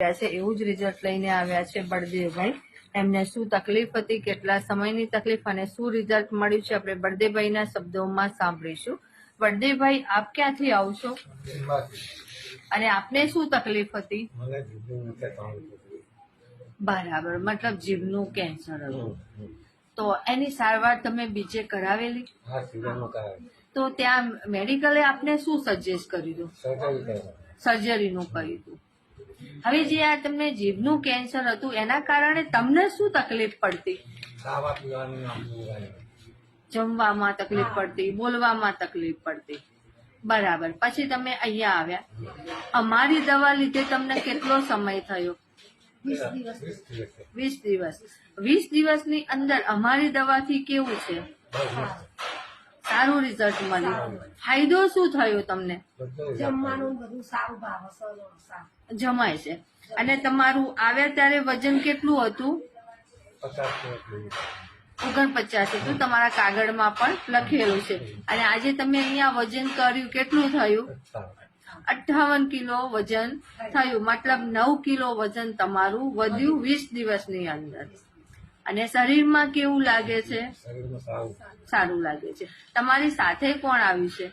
આવ્યા છે એવું જ રિઝલ્ટ લઈને આવ્યા છે બળદેવભાઈ. એમને શું તકલીફ હતી કેટલા સમયની તકલીફ અને શું રિઝલ્ટ મળ્યું છે આપણે બળદેવભાઈના શબ્દોમાં સાંભળીશું. બળદેવભાઈ આપ ક્યાંથી આવશો અને આપને શું તકલીફ હતી. બરાબર મતલબ જીભનું કેન્સર હતું. તો એની સારવાર તમે બીજે કરાવેલી? તો ત્યાં મેડિકલે આપને શું સજેસ્ટ કર્યું સર્જરી સર્જરીનું કર્યું હતું. હવે જે આ તમને જીભનું કેન્સર હતું એના કારણે તમને શું તકલીફ પડતી. જમવામાં તકલીફ પડતી બોલવામાં તકલીફ પડતી. બરાબર. પછી તમે અહીંયા આવ્યા. અમારી દવા લીધે તમને કેટલો સમય થયો? વીસ દિવસે. વીસ દિવસ. વીસ દિવસની અંદર અમારી દવાથી કેવું છે? સારું રિઝલ્ટ મળ્યું. ફાયદો શું થયો તમને? જમવાનું બધું સારું ભાવ જમાય છે. અને તમારું આવ્યા ત્યારે વજન કેટલું હતું. ઓગણપચાસ હતું. તમારા કાગળમાં પણ લખેલું છે. અને આજે તમે અહીંયા વજન કર્યું. કેટલું થયું? અઠાવન અઠ્ઠાવન કિલો વજન થયું. મતલબ નવ કિલો વજન તમારું વધ્યું વીસ દિવસની અંદર. અને શરીરમાં કેવું લાગે છે? સારું લાગે છે. તમારી સાથે કોણ આવ્યું છે?